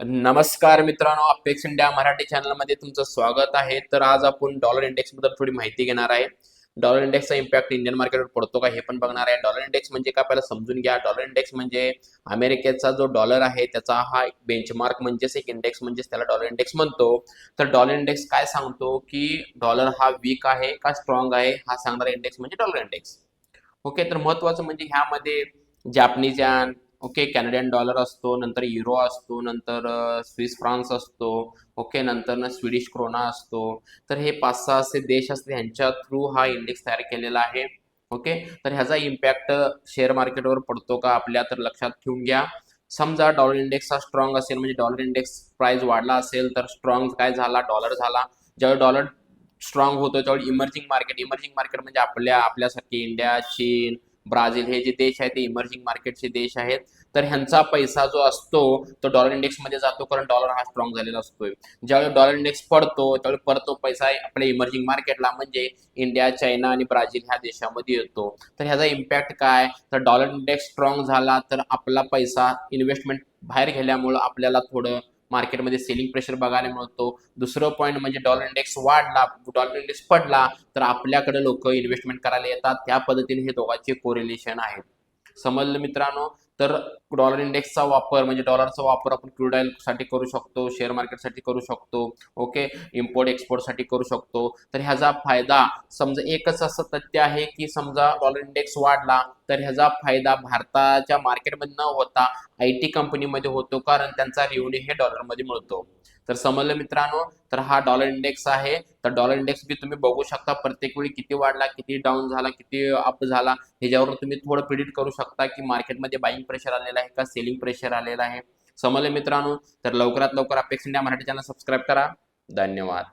नमस्कार मित्रांनो apex India Marathi चॅनलमध्ये तुमचं स्वागत आहे. तर आज आपण डॉलर इंडेक्सबद्दल थोडी माहिती घेणार आहे. डॉलर इंडेक्सचा इम्पॅक्ट इंडियन मार्केटवर पडतो का हे पण बघणार आहे. डॉलर इंडेक्स म्हणजे काय पहिला समजून घ्या. डॉलर इंडेक्स म्हणजे अमेरिकेचा जो डॉलर आहे त्याचा हा एक बेंचमार्क म्हणजेच एक इंडेक्स म्हणजेच त्याला डॉलर इंडेक्स म्हणतो. तर डॉलर इंडेक्स काय सांगतो की डॉलर हा वीक आहे का स्ट्रॉंग आहे? हा सांगणारा इंडेक्स म्हणजे डॉलर इंडेक्स ओके तर महत्वाचं म्हणजे ह्यामध्ये जॅपनीज यान ओके कॅनडियन डॉलर असतो नंतर युरो असतो नंतर स्विस फ्रान्स असतो ओके नंतर ना स्वीडिश क्रोना असतो. तर हे पाच सहा असे देश असते ह्यांच्या थ्रू हा इंडेक्स तयार केलेला आहे ओके? तर ह्याचा इम्पॅक्ट शेअर मार्केटवर पडतो का आपल्या? तर लक्षात ठेवून घ्या. समजा डॉलर इंडेक्स हा स्ट्रॉंग असेल म्हणजे डॉलर इंडेक्स प्राइस वाढला असेल तर स्ट्रॉंग काय झाला? डॉलर झाला. ज्यावेळी डॉलर स्ट्रॉंग होतो त्यावेळी इमर्जिंग मार्केट इमर्जिंग मार्केट म्हणजे आपल्या आपल्यासारखी इंडिया चीन ब्राझील हे जे देश आहेत ते इमर्जिंग मार्केटचे देश आहेत. तर ह्यांचा पैसा जो असतो तो डॉलर इंडेक्समध्ये जातो कारण डॉलर हा स्ट्रॉंग झालेला असतो ज्यावेळी डॉलर इंडेक्स पडतो त्यावेळी परतो पैसा आपल्या इमर्जिंग मार्केटला म्हणजे इंडिया चायना आणि ब्राझील ह्या देशामध्ये येतो. तर ह्याचा इम्पॅक्ट काय? तर डॉलर इंडेक्स स्ट्रॉंग झाला तर आपला पैसा इन्व्हेस्टमेंट बाहेर गेल्यामुळं आपल्याला थोडं मार्केटमध्ये सेलिंग प्रेशर बघायला मिळतो. दुसरं पॉईंट म्हणजे डॉलर इंडेक्स वाढला डॉलर इंडेक्स पडला तर आपल्याकडे लोक इन्व्हेस्टमेंट करायला येतात. त्या पद्धतीने हे दोघांचे कोरिलेशन आहे समजलं मित्रांनो? तर डॉलर इंडेक्सचा वापर म्हणजे डॉलरचा वापर आपण क्रूडसाठी करू शकतो शेअर मार्केटसाठी करू शकतो ओके इम्पोर्ट एक्सपोर्टसाठी करू शकतो. तर ह्याचा फायदा समजा एकच असं तथ्य आहे की समजा डॉलर इंडेक्स वाढला तर ह्याचा फायदा भारताच्या मार्केटमध्ये न होता आय टी कंपनीमध्ये होतो कारण त्यांचा रेव्हन्यू हे डॉलरमध्ये मिळतो. तर समजलं मित्रांनो? तर हा डॉलर इंडेक्स आहे. तर डॉलर इंडेक्स बी तुम्ही बघू शकता प्रत्येक वेळी किती वाढला किती डाऊन झाला किती अप झाला ह्याच्यावरून तुम्ही थोडं प्रिडिक्ट करू शकता की मार्केटमध्ये बाईंग प्रेशर आलेलं आहे का? सेलिंग प्रेशर आलेलं आहे. समजले मित्रांनो? तर लवकरात लवकर अपेक्षा मराठी चॅनल सबस्क्राईब करा. धन्यवाद.